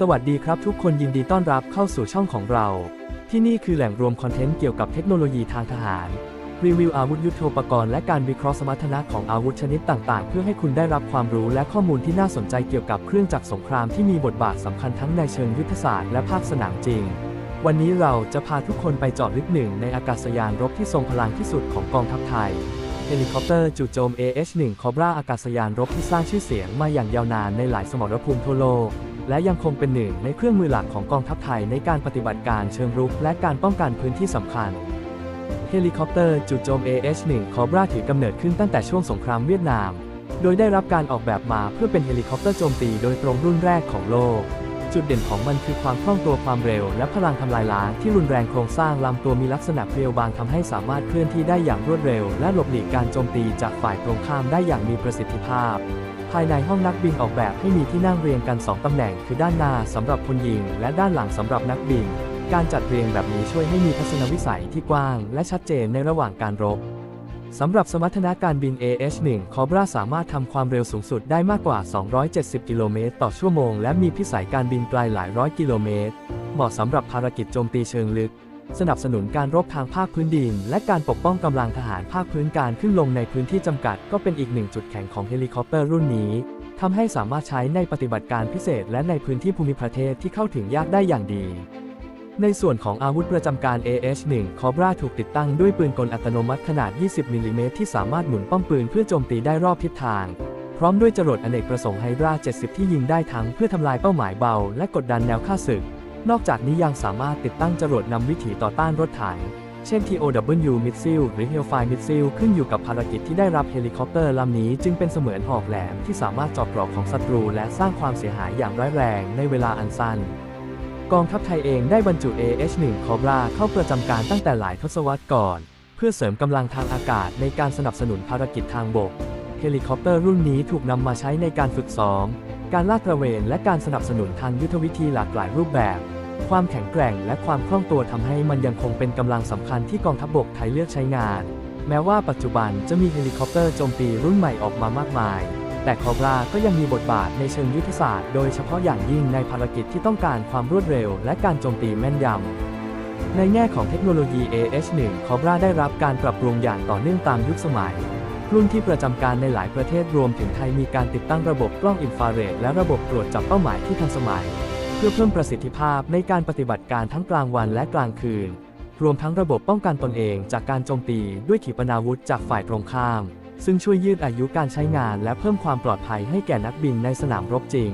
สวัสดีครับทุกคนยินดีต้อนรับเข้าสู่ช่องของเรา ที่นี่คือแหล่งรวมคอนเทนต์เกี่ยวกับเทคโนโลยีทางทหาร รีวิวอาวุธยุทโธปกรณ์และการวิเคราะห์สมรรถนะของอาวุธชนิดต่างๆ เพื่อให้คุณได้รับความรู้และข้อมูลที่น่าสนใจเกี่ยวกับเครื่องจักรสงครามที่มีบทบาทสำคัญทั้งในเชิงยุทธศาสตร์และภาคสนามจริง วันนี้เราจะพาทุกคนไปเจาะลึกหนึ่งในอากาศยานรบที่ทรงพลังที่สุดของกองทัพไทยเฮลิคอปเตอร์จู่โจม AH-1 Cobra อากาศยานรบที่สร้างชื่อเสียงมาอย่างยาวนานในหลายสมรภูมิทั่วโลก และยังคงเป็นหนึ่งในเครื่องมือหลักของกองทัพไทยในการปฏิบัติการเชิงรุกและการป้องกันพื้นที่สำคัญ เฮลิคอปเตอร์จู่โจม AH-1 Cobra ถือกำเนิดขึ้นตั้งแต่ช่วงสงครามเวียดนาม โดยได้รับการออกแบบมาเพื่อเป็นเฮลิคอปเตอร์โจมตีโดยตรงรุ่นแรกของโลก จุดเด่นของมันคือความคล่องตัวความเร็ว และพลังทำลายล้างที่รุนแรงโครงสร้างลำตัวมีลักษณะเพรียวบางทำให้สามารถเคลื่อนที่ได้อย่างรวดเร็ว และหลบหลีกการโจมตีจากฝ่ายตรงข้ามได้อย่างมีประสิทธิภาพ ภายในห้องนักบินออกแบบให้มีที่นั่งเรียงกัน 2 ตำแหน่ง คือด้านหน้าสำหรับคนยิง และด้านหลังสำหรับนักบิน การจัดเรียงแบบนี้ช่วยให้มีทัศนวิสัยที่กว้าง และชัดเจนในระหว่างการรบสำหรับสมรรถนะการบิน AH-1 Cobra สามารถทำความเร็วสูงสุดได้มากกว่า 270 กิโลเมตรต่อชั่วโมง และมีพิสัยการบินไกลหลายร้อยกิโลเมตร เหมาะสำหรับภารกิจโจมตีเชิงลึก สนับสนุนการรบทางภาคพื้นดิน และการปกป้องกำลังทหารภาคพื้นการขึ้นลงในพื้นที่จำกัด ก็เป็นอีกหนึ่งจุดแข็งของเฮลิคอปเตอร์รุ่นนี้ทำให้สามารถใช้ในปฏิบัติการพิเศษ และในพื้นที่ภูมิประเทศที่เข้าถึงยากได้อย่างดี ในส่วนของอาวุธประจำการ AH-1 Cobra ถูกติดตั้งด้วยปืนกลอัตโนมัติขนาด 20 มิลลิเมตรที่สามารถหมุนป้อมปืนเพื่อโจมตีได้รอบทิศทาง พร้อมด้วยจรวดอเนกประสงค์ไฮดรา 70 ที่ยิงได้ทั้งเพื่อทำลายเป้าหมายเบา และกดดันแนวฆ่าศึก นอกจากนี้ยังสามารถติดตั้งจรวดนำวิถีต่อต้านรถถัง เช่น TOW Missile หรือ Hellfire Missile ขึ้นอยู่กับภารกิจที่ได้รับเฮลิคอปเตอร์ลำนี้จึงเป็นเสมือนหอกแหลมที่สามารถเจาะกรอบของศัตรูและสร้างความเสียหายอย่างร้ายแรงในเวลาอันสั้นกองทัพไทยเองได้บรรจุ AH-1 Cobra เข้าประจำการตั้งแต่หลายทศวรรษก่อน เพื่อเสริมกำลังทางอากาศในการสนับสนุนภารกิจทางบก เฮลิคอปเตอร์รุ่นนี้ถูกนำมาใช้ในการฝึกซ้อม การลาดตระเวนและการสนับสนุนทางยุทธวิธีหลากหลายรูปแบบ ความแข็งแกร่งและความคล่องตัวทำให้มันยังคงเป็นกำลังสำคัญที่กองทัพบกไทยเลือกใช้งาน แม้ว่าปัจจุบันจะมีเฮลิคอปเตอร์โจมตีรุ่นใหม่ออกมามากมาย แต่คอบราก็ยังมีบทบาทในเชิงยุทธศาสตร์โดยเฉพาะอย่างยิ่งในภารกิจที่ต้องการความรวดเร็ว และการโจมตีแม่นยำ ในแง่ของเทคโนโลยี AH-1 Cobra ได้รับการปรับปรุงอย่างต่อเนื่องตามยุคสมัยรุ่นที่ประจำการในหลายประเทศรวมถึงไทยมีการติดตั้งระบบกล้องอินฟราเรดและระบบตรวจจับเป้าหมายที่ทันสมัย พื่อเพิ่มประสิทธิภาพในการปฏิบัติการทั้งกลางวันและกลางคืน รวมทั้งระบบป้องกันตนเองจากการโจมตีด้วยขีปนาวุธจากฝ่ายตรงข้าม ซึ่งช่วยยืดอายุการใช้งานและเพิ่มความปลอดภัยให้แก่นักบินในสนามรบจริง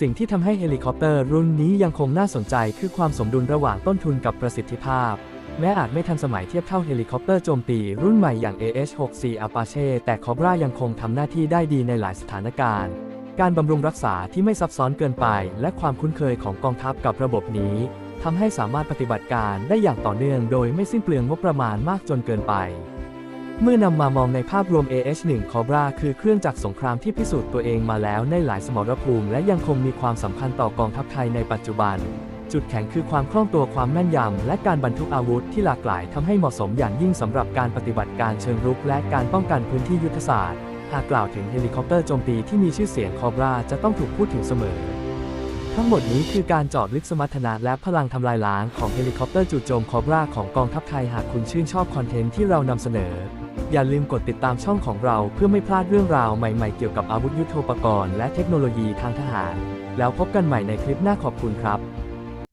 สิ่งที่ทำให้เฮลิคอปเตอร์รุ่นนี้ยังคงน่าสนใจคือความสมดุลระหว่างต้นทุนกับประสิทธิภาพแม้อาจไม่ทันสมัยเทียบเท่าเฮลิคอปเตอร์โจมตีรุ่นใหม่อย่าง AH-64 Apache แต่ Cobra ยังคงทำหน้าที่ได้ดีในหลายสถานการณ์ การบำรุงรักษาที่ไม่ซับซ้อนเกินไป และความคุ้นเคยของกองทัพกับระบบนี้ทำให้สามารถปฏิบัติการได้อย่างต่อเนื่องโดยไม่สิ้นเปลืองงบประมาณมากจนเกินไป เมื่อนำมามองในภาพรวม AH-1 Cobra คือเครื่องจักรสงครามที่พิสูจน์ตัวเองมาแล้วในหลายสมรภูมิ และยังคงมีความสำคัญต่อกองทัพไทยในปัจจุบัน จุดแข็งคือความคล่องตัวความแม่นยำและการบรรทุกอาวุธที่หลากหลายทำให้เหมาะสมอย่างยิ่งสำหรับการปฏิบัติการเชิงรุกและการป้องกันพื้นที่ยุทธศาสตร์ หากกล่าวถึงเฮลิคอปเตอร์โจมตีที่มีชื่อเสียง Cobra จะต้องถูกพูดถึงเสมอ ทั้งหมดนี้คือการจาะลึกสมรรถนะและพลังทำลายล้างของเฮลิคอปเตอร์จู่โจมคอบราของกองทัพไทยหากคุณชื่นชอบคอนเทนต์ที่เรานำเสนอ อย่าลืมกดติดตามช่องของเราเพื่อไม่พลาดเรื่องราวใหม่ๆเกี่ยวกับอาวุธยุทโธปกรณ์และเทคโนโลยีทางทหาร แล้วพบกันใหม่ในคลิปหน้าขอบคุณครับ